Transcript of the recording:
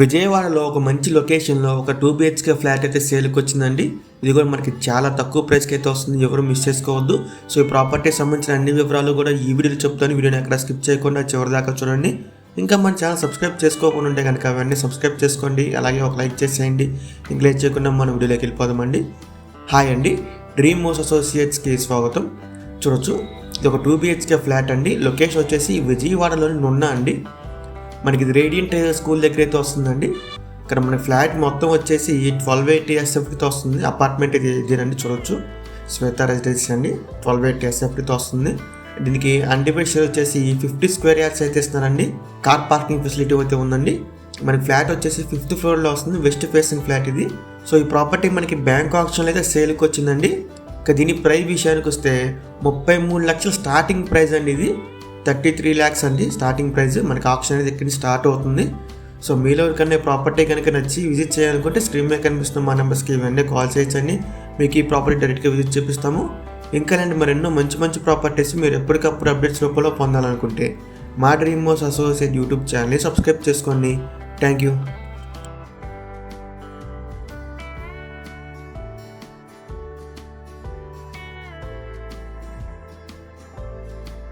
విజయవాడలో ఒక మంచి లొకేషన్లో ఒక టూ బిహెచ్కే ఫ్లాట్ అయితే సేల్కి వచ్చిందండి. ఇది కూడా మనకి చాలా తక్కువ ప్రైస్కి అయితే వస్తుంది. ఎవరు మిస్ చేసుకోవద్దు. సో ఈ ప్రాపర్టీకి సంబంధించిన అన్ని వివరాలు కూడా ఈ వీడియోలో చెప్తాను. వీడియోని ఎక్కడ స్కిప్ చేయకుండా చివరి దాకా చూడండి. ఇంకా మన ఛానల్ సబ్స్క్రైబ్ చేసుకోకుండా ఉంటే కనుక అవన్నీ సబ్స్క్రైబ్ చేసుకోండి. అలాగే ఒక లైక్ చేసేయండి. ఇంకా లైక్ చేయకుండా మన వీడియోలోకి వెళ్ళిపోదామండి. హాయ్ అండి. డ్రీమ్ మోస్ అసోసియేట్స్కి స్వాగతం. చూడొచ్చు. ఇది ఒక టూ బిహెచ్కే ఫ్లాట్ అండి. లొకేషన్ వచ్చేసి విజయవాడలోని నున్నా అండి. మనకి ఇది రేడియంట్ స్కూల్ దగ్గర అయితే వస్తుందండి. ఇక్కడ మన ఫ్లాట్ మొత్తం వచ్చేసి ట్వెల్వ్ ఎయిటీ ఎస్ఎఫ్తో వస్తుంది. అపార్ట్మెంట్ ఇదేనండి చూడొచ్చు. శ్వేత రెసిడెన్సీ అండి. ట్వెల్వ్ ఎయిటీ ఎస్ఎఫ్తో వస్తుంది. దీనికి అన్డివైడ్ షేర్ వచ్చేసి ఫిఫ్టీ స్క్వేర్ యార్డ్స్ అయితే ఇస్తున్నారండి. కార్ పార్కింగ్ ఫెసిలిటీ అయితే ఉందండి. మనకి ఫ్లాట్ వచ్చేసి ఫిఫ్త్ ఫ్లోర్లో వస్తుంది. వెస్ట్ ఫేసింగ్ ఫ్లాట్ ఇది. సో ఈ ప్రాపర్టీ మనకి బ్యాంక్ ఆప్షన్లో అయితే సేల్కి వచ్చిందండి. ఇక దీని ప్రైస్ విషయానికి వస్తే ముప్పై మూడు లక్షల స్టార్టింగ్ ప్రైస్ అండి ఇది. థర్టీ త్రీ ల్యాక్స్ అండి స్టార్టింగ్ ప్రైస్. మనకి ఆప్షన్ అనేది ఇక్కడ స్టార్ట్ అవుతుంది. సో మీలో కన్నా ప్రాపర్టీ కనుక నచ్చి విజిట్ చేయాలనుకుంటే స్క్రీన్ మీద కనిపిస్తున్న మా నెంబర్స్కి ఇవన్నీ కాల్ చేయొచ్చండి. మీకు ఈ ప్రాపర్టీ డైరెక్ట్గా విజిట్ చేపిస్తాము. ఇంకా లాంటి మరెన్నో మంచి మంచి ప్రాపర్టీస్ మీరు ఎప్పటికప్పుడు అప్డేట్స్ రూపంలో పొందాలనుకుంటే మా డ్రీమ్ మోస్ అసోసియేట్ యూట్యూబ్ ఛానల్ని సబ్స్క్రైబ్ చేసుకోండి. Thank you